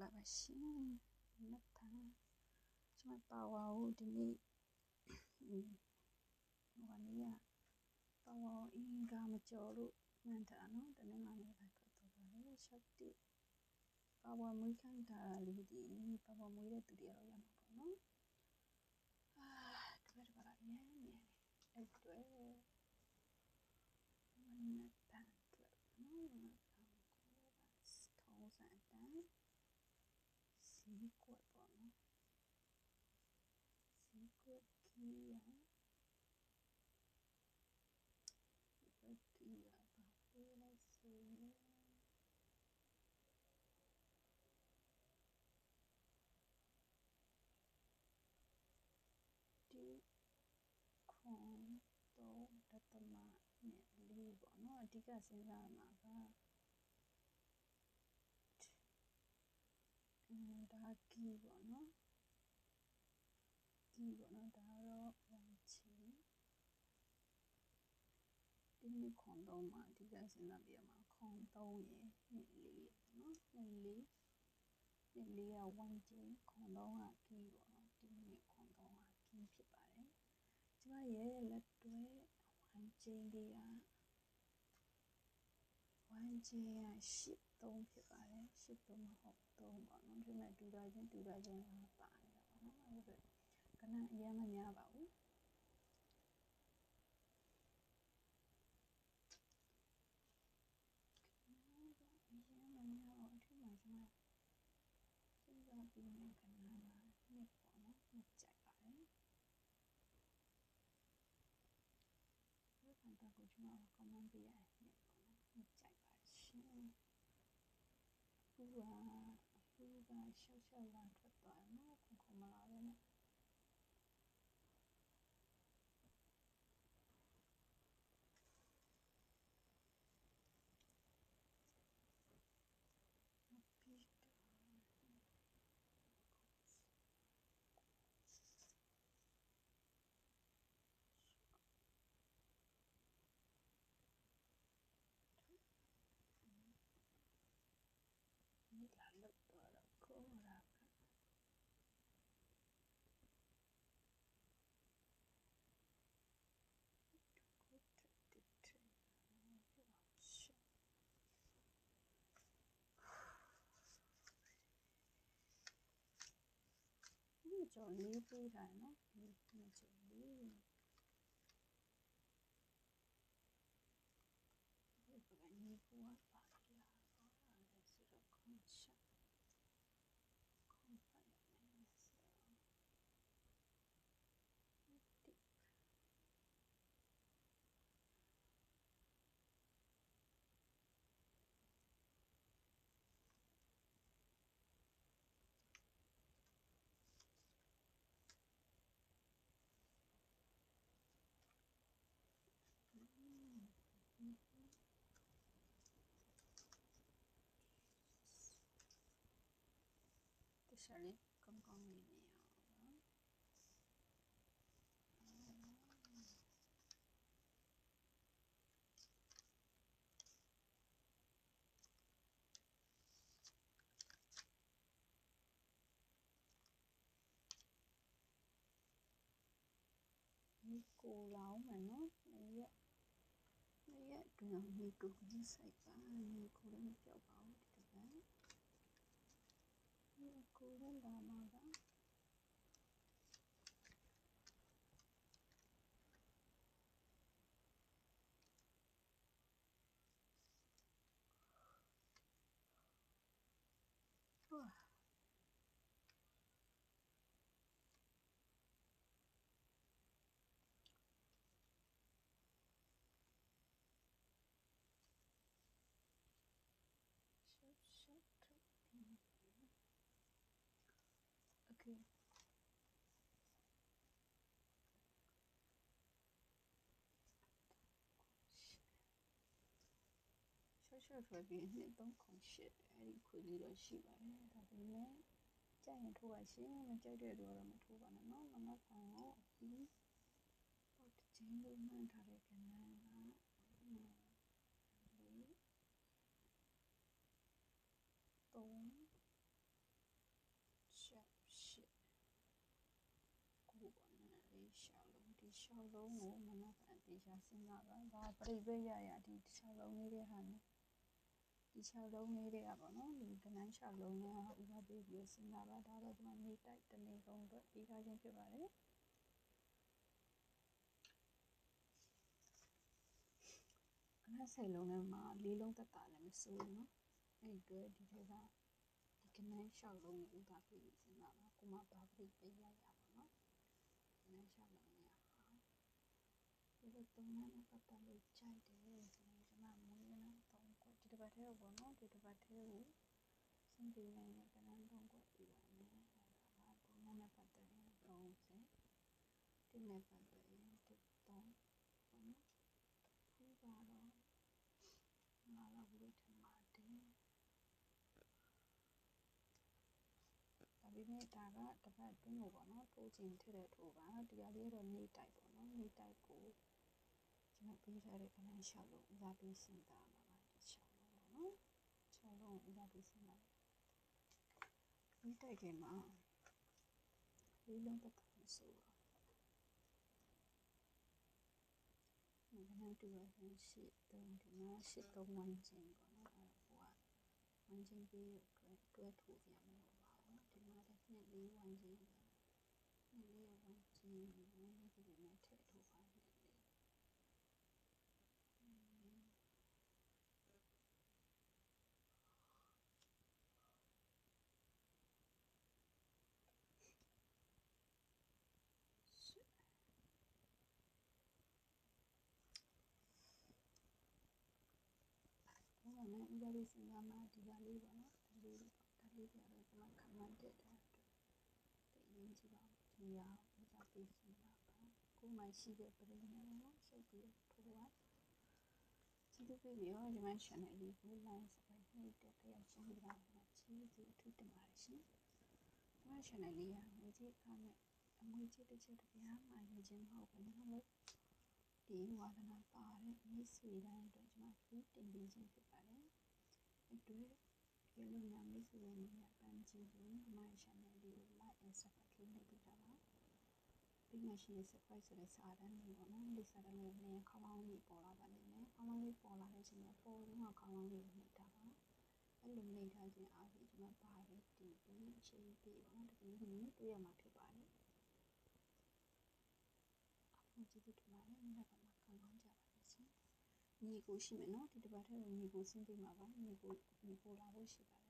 လိုက်ပါရှင်မထမ်းကျွန်မပါဝါကိုဒီနေ့ဟိုကနေရပါဝါအင်္ဂါမကျော်လို့မှန်တာနော်တနေ့မှလည်းလိုက်တော့တော့ပါလေရှက်တိပါဝါမွေးခိုင်းတာလေးဒီပါဝါမွေးတဲ့သူတွေတော့ရမှာပေါ့နော်အာတပတ်တပတ်လာမြန်မြန်အဲ့တွေ့မနက်တန်တွေ့နော်မနက်တန်ကိုပါထောင်းစံတန် စီကွက်ပေါ့နော်စီကွက်ခီးရစီကွက်ခီးရပါပေးလိုက်ဆိုရင်ဒီခွန်တော့တသမနဲ့လေးပေါ့နော်အဓိကစဉ်းစားမှာကအင်း ဒါကီပေါ့နော်ကီပေါ့နော်ဒါတော့ဝန်ချီဒီနေ့ခွန်တော့မှာအဓိကစဉ်းစားပြရမှာခွန်တော့ရေနှစ်လေးနော်နှစ်လေးနှစ်လေးကဝန်ချီခွန်တော့ကကီပေါ့နော်ဒီနေ့ခွန်တော့ကကီဖြစ်ပါတယ်ကျမရဲ့လက်တွဲဝန်ချီလေးကဝန်ချီကရှစ်သုံးဖြစ်ပါတယ်ရှစ်သုံးမဟုတ်သုံးပေါ့နော်ဒီမဲ့တူတာချင်းတူတာချင်းပါနေတာပေါ့နော်အဲ့ဒါက နအရင်မများပါဘူးအရင်မများတော့အထူးမှကျွန်မစဉ်းစားပြီးနေကနကနှစ်ပေါ့နော်နှစ်ကြိုက်ပါတယ်ဒီခံတာကိုကျွန်တော် comment ပေးရနှစ်ပေါ့နော်နှစ်ကြိုက်ပါရှင် အခုကအခုကရှောက်ရှောက်လာထွက်သွားနော်ခုခုမလာပဲနဲ့ပြီးဒီလာလို့တော့ခေါ်လာကကိုတက်တက်တယ်ရှော ဒီကြောင့်လေးပေးတာနော်ဒီဒီကြောင့်လေးဒီပကနေပွားပါလာတော့အဲ့ဒါဆိုတော့ခွန်ချခွန်ပါရမယ်ဆိုဒီ တခြားလေးကောင်းကောင်းလေးနေအောင်နော်ဒီကိုလောင်းမယ်နော်နေ့ရက်နေ့ရ Pressure Driving နှစ်308အဲ့ဒီခွေလေးတော့ရှိပါတယ်ဒါပေမဲ့ကြိုက်ရင်ထိုးပါရှင်မကြိုက်တဲ့တော့မထိုးပါနဲ့နော်မမကောင်ကိုအပြီးပတ်ချင်းလို့မှန်ထားတဲ့ကဏ္ဍက东小溪，古南的小龙的小龙，我们那边的小是那个，那不里边呀呀的小龙那边喊的。 ဒီရှောက်လုံးလေးတွေကပေါ့နော်ဒီကနန်းရှောက်လုံးကဥပဒေပြီးစဉ်းစားပါဒါတော့ဒီမှာနေတိုက်တနေကုန်အတွက်ပြီးထားခြင်းဖြစ်ပါတယ်ကနန်းစိတ်လုံးထဲမှာလေးလုံးတက်တာလည်းမစိုးဘူးနော်အဲ့ဒီအတွက်ဒီထဲကဒီကနန်းရှောက်လုံးကိုဥပဒေပြီးစဉ်းစားပါကိုမဘာပြိပဲရရပါနော်ကနန်းရှောက်လုံးလေးဟာဒီလိုတုံးနဲ့ပတ်သက်လို့ကြိုက်တယ်ဆိုရင်ဒီမှာမွေးနေ တော့ဒီတစ်ပတ်ထဲပေါ့နော်ဒီတစ်ပတ်ထဲကိုစင်ပြေနိုင်တဲ့ကနန်းတော့ကိုပြပါမယ်အဲ့ဒါကတုံးနဲ့ပတ်သက်ရင်30ဒီနဲ့ပတ်သက်ရင်3ပေါ့နော်ဒီကတော့ငါလောက်ဝေးထမှာတယ်ဒါပေမဲ့ဒါကတစ်ပတ်အတွင်းကိုပေါ့နော်ထိုးချင်ထည့်တဲ့ထိုးပါဒီဟာလေးကတော့နေတိုက်ပေါ့နော်နေတိုက်ကိုကျွန်တော်ပေးထားတဲ့ကနန်းရှောက်လို့ဥစားပေးစဉ်းစားမှာပါဒီရှောက်လို့ပေါ့ နော်ရှောက်လို့ဥစားပေးစဉ်းစားနေတိုက်ခင်မှာလေးလုံးတက်တာမဆိုပါဘူးငါကတူရတဲ့ရှစ်တုံးဒီမှာရှစ်တုံးဝိုင်းခြင်းပေါ့နော်အဲ့ဒါကဝိုင်းခြင်းပြီးအတွက်တွဲထိုးပြန်မလို့ပါဘူးဒီမှာလည်းနှစ်လေးဝိုင်းခြင်းနှစ်လေးဝိုင်းခြင်းဝိုင်းလေးဒီနဲ့ထည့်ထိုးပါနှစ်လေး ဟိုကလည်းဥပဒေစဉ်းစားမှဒီပါလေးပေါ့နော်ဒါလေးပေါ့ဒါလေးပြတော့ကျွန်မခံမှန်းတက်တာအတွက်သိရင်ကြည့်ပါဦးဒီရဥစားပေးစဉ်းစားပါကိုယ်မှရှိတဲ့ပရိညာပေါ့နော်စိတ်ပြီးထိုးပါကျေးဇူးပေးပြီးတော့ဒီမှာ channel လေးကို like subscribe နှိပ်တဲ့တယောက်ချင်းဒီမှာကျေးဇူးအထူးတင်ပါတယ်ရှင်ဒီမှာ channel လေးကငွေကြေးအခမဲ့အမွေကြေးတစ်ချက်တစ်ပြားမှရခြင်းမဟုတ်ဘူးနော်ဒီဝါဒနာပါတဲ့မိတ်ဆွေတိုင်းအတွက်ကျွန်မပြီးတင်ပေးခြင်းဖြစ်ပါတယ် အတွက်ဒီလိုမျိုးမိတ်ဆွေတွေနဲ့ပန်းကြည့်ပြီးဒီမှာ channel လေးကို like and subscribe လုပ်ပေးကြပါပြီးမှရှိတဲ့ surprise ဆိုတဲ့စာတန်းလေးပေါ့နော်ဒီစာတန်းလေးနဲ့ခေါင်းလောင်းလေးပေါ်လာပါလိမ့်မယ်ခေါင်းလောင်းလေးပေါ်လာတဲ့အချိန်မှာပေါ်လုံးကခေါင်းလောင်းလေးကိုနှိပ်ထားပါအဲ့လိုနှိပ်ထားခြင်းအားဖြင့်ကျွန်မပါပဲဒီပြီးအချိန်ပြည့်ပေါ့နော်ဒီနေ့တွေ့ရမှာဖြစ်ပါတယ်အခုကြည့်ကြည့်တင်ပါတယ်နေ့ကမှခံကောင်းကြပါလိမ့်ရှင် ညီကိုရှိမယ်နော်ဒီတစ်ပတ်ထဲကိုညီကိုဆင်းပေးမှာပါညီကိုညီကိုလာလို့ရှိပါတယ်